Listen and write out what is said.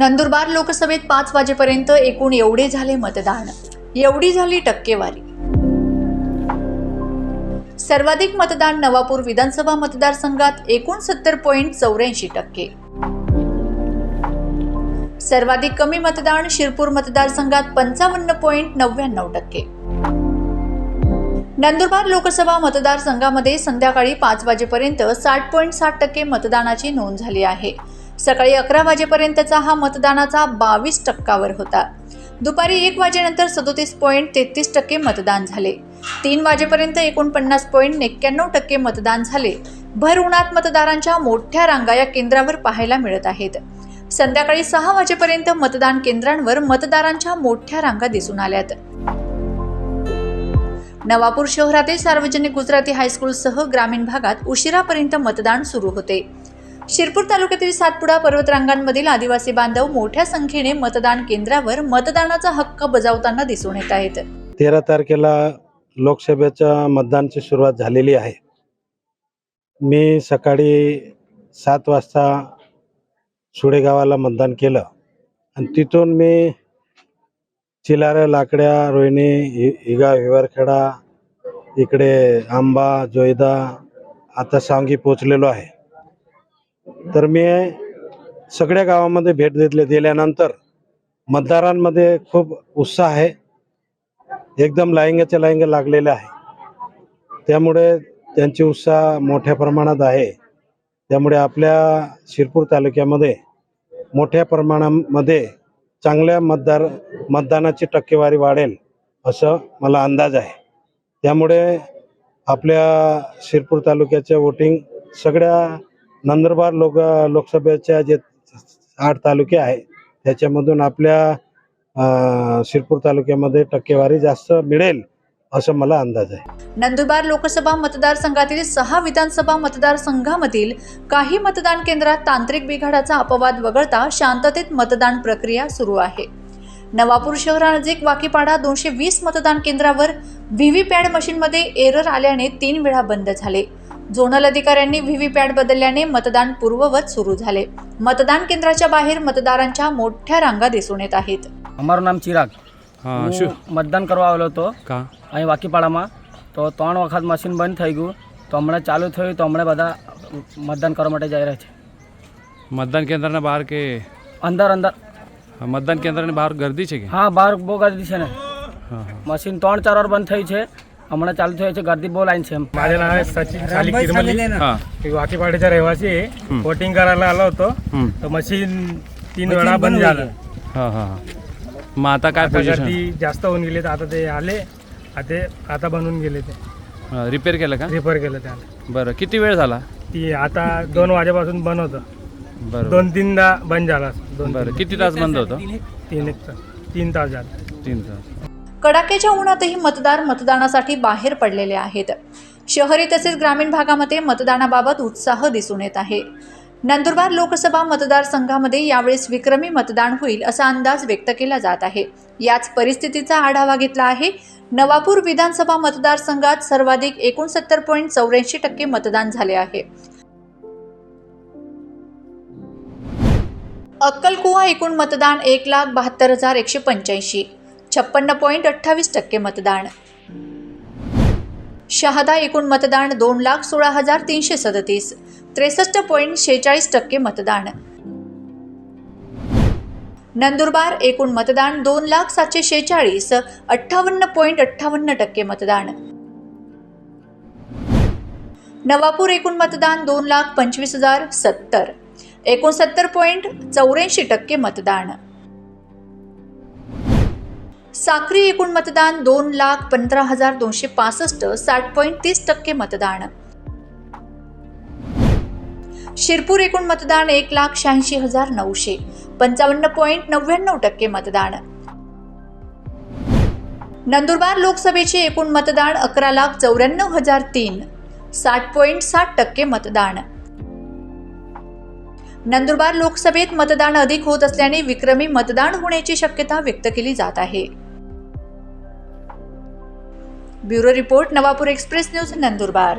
नंदुरबार लोकसभेत पाच वाजेपर्यंत एकूण एवढे झाले मतदान. एवढी झाली टक्केवारी. सर्वाधिक मतदान नवापूर विधानसभा मतदारसंघात एकूण सत्तर पॉईंट चौऱ्याऐंशी टक्के. सर्वाधिक कमी मतदान शिरपूर मतदारसंघात पंचावन्न पॉईंट नव्याण्णव टक्के. नंदुरबार लोकसभा मतदारसंघामध्ये संध्याकाळी पाच वाजेपर्यंत साठ पॉईंट साठ टक्के मतदानाची नोंद झाली आहे. सकाळी अकरा वाजेपर्यंतचा हा मतदानाचा बावीस टक्कावर होता. दुपारी एक वाजेनंतर सदोतीस पॉईंट तेहतीस टक्के मतदान झाले. तीन वाजेपर्यंत एकोणपन्नास पॉईंट एक्क्याण्णव टक्के मतदान झाले. भर उन्हात मतदारांच्या मोठ्या रांगा या केंद्रावर पाहायला मिळत आहेत. संध्याकाळी सहा वाजेपर्यंत मतदान केंद्रांवर मतदारांच्या मोठ्या रांगा दिसून आल्यात. नवापूर शहरातील सार्वजनिक गुजराती हायस्कूलसह ग्रामीण भागात उशिरापर्यंत मतदान सुरू होते. शिरपूर तालुक्यातील सातपुडा पर्वतरांगांमधील आदिवासी बांधव मोठ्या संख्येने मतदान केंद्रावर मतदानाचा हक्क बजावताना दिसून येत आहेत. तेरा तारखेला लोकसभेच्या मतदानची सुरुवात झालेली आहे. मी सकाळी सात वाजता सुडेगावाला मतदान केलं. आणि तिथून मी चिलाऱ्या लाकड्या रोहिणी हि- हिगा हिवरखेडा इकडे आंबा जोयदा आता सांगी पोचलेलो आहे. तर मी सगळ्या गावामध्ये भेट देतले दिल्यानंतर मतदारांमध्ये खूप उत्साह आहे. एकदम लाईंगाच्या लाईंग लागलेले आहे. त्यामुळे त्यांची उत्साह मोठ्या प्रमाणात आहे. त्यामुळे आपल्या शिरपूर तालुक्यामध्ये मोठ्या प्रमाणामध्ये चांगल्या मतदार मतदानाची टक्केवारी वाढेल असं मला अंदाज आहे. त्यामुळे आपल्या शिरपूर तालुक्याचे वोटिंग सगळ्या नंदुरबार लोक लोकसभेच्या जे आठ तालुके आहे त्याच्यामधून आपल्या शिरपूर तालुक्यामध्ये टक्केवारी जास्त मिळेल असं मला अंदाज आहे. नंदुरबार लोकसभा मतदारसंघातील सहा विधानसभा मतदारसंघामधील काही मतदान केंद्रात तांत्रिक बिघाडाचा अपवाद वगळता शांततेत मतदान प्रक्रिया सुरू आहे. नवापूर शहरानजीक वाकीपाडा दोनशे वीस मतदान केंद्रावर व्हीव्हीपॅट मशीनमध्ये एरर आल्याने तीन वेळा बंद झाले. झोनल अधिकाऱ्यांनी व्हीव्हीपॅट बदलल्याने मतदान पूर्ववत सुरू झाले मतदान केंद्राच्या बाहेर मतदारांच्या મોટા રાંગા दिसून येत आहेत અમારું નામ ચિરાગ હા હું શું મતદાન કરવા આવેલો હતો કા અહીં વાકીપાડામાં તો ત્રણ વખત મશીન બંધ થઈ ગયું તો હમણાં ચાલુ થયું તો હમણાં બધા મતદાન કરવા માટે જઈ રહ્યા છે મતદાન કેન્દ્રના બહાર કે અંદર અંદર મતદાન કેન્દ્રની બહાર ગર્દી છે કે હા બહાર બહુ ગર્દી છે ને હા હા મશીન ત્રણ ચાર વાર બંધ થઈ છે હમણાં ચાલુ થયું છે ગર્દી બહુ લાઈન છે એમ माझे नाव आहे सचिन खाली किरमली હા मी वाकीपाडीचा रहिवासी आहे हं. वोटिंग करायला आलो होतो हं. तर मशीन तीन वेळा बंद झालं હા હા हा. मग आता काय आता पोझिशन गर्दी जास्त होऊन गेली तर आता ते आले आता आता बनवून गेले ते रिपेअर केलं का रिपेअर केलं त्याला बरं किती वेळ झाला ती आता दोन वाजेपासून बंद होतं बरं दोन तीनदा बंद झाला दोन बरं किती तास बंद होतं तीन एक तास तीन तास झाले तीन तास कडाक्याच्या उन्हातही मतदार मतदानासाठी बाहेर पडलेले आहेत. शहरी तसेच ग्रामीण भागामध्ये मतदानाबाबत उत्साह दिसून येत आहे. नंदुरबार लोकसभा मतदारसंघामध्ये यावेळेस विक्रमी मतदान होईल असा अंदाज व्यक्त केला जात आहे. याच परिस्थितीचा आढावा घेतला आहे. नवापूर विधानसभा मतदारसंघात सर्वाधिक एकोणसत्तर पॉईंट चौऱ्याऐंशी टक्के मतदान झाले आहे. अक्कलकुवा एकूण मतदान एक लाख बहात्तर हजार एकशे पंच्याऐंशी. छप्पन्न पॉईंट अठ्ठावीस टक्के मतदान. शहादा एकूण मतदान दोन लाख सोळा हजार तीनशे सदतीस. त्रेसष्ट पॉईंट शेहेचाळीस टक्के मतदान. नंदुरबार एकूण मतदान दोन लाख सातशे शेहेचाळीस. अठ्ठावन्न पॉईंट अठ्ठावन्न टक्के मतदान. नवापूर एकूण मतदान दोन लाख पंचवीस हजार सत्तर. एकोणसत्तर पॉईंट चौऱ्याऐंशी टक्के मतदान. साक्री एकूण मतदान दोन लाख पंधरा हजार दोनशे पासष्ट साठ पॉईंट तीस टक्के मतदान. शिरपूर एकूण मतदान एक लाख शहाऐंशी हजार नऊशे पंचावन्न पॉईंट नव्याण्णव टक्के मतदान. नंदुरबार लोकसभेचे एकूण मतदान अकरा लाख चौऱ्याण्णव हजार तीन साठ पॉईंट साठ टक्के मतदान. नंदुरबार लोकसभेत मतदान अधिक होत असल्याने विक्रमी मतदान होण्याची शक्यता व्यक्त केली जात आहे. Bureau report Navapur express news Nandurbar.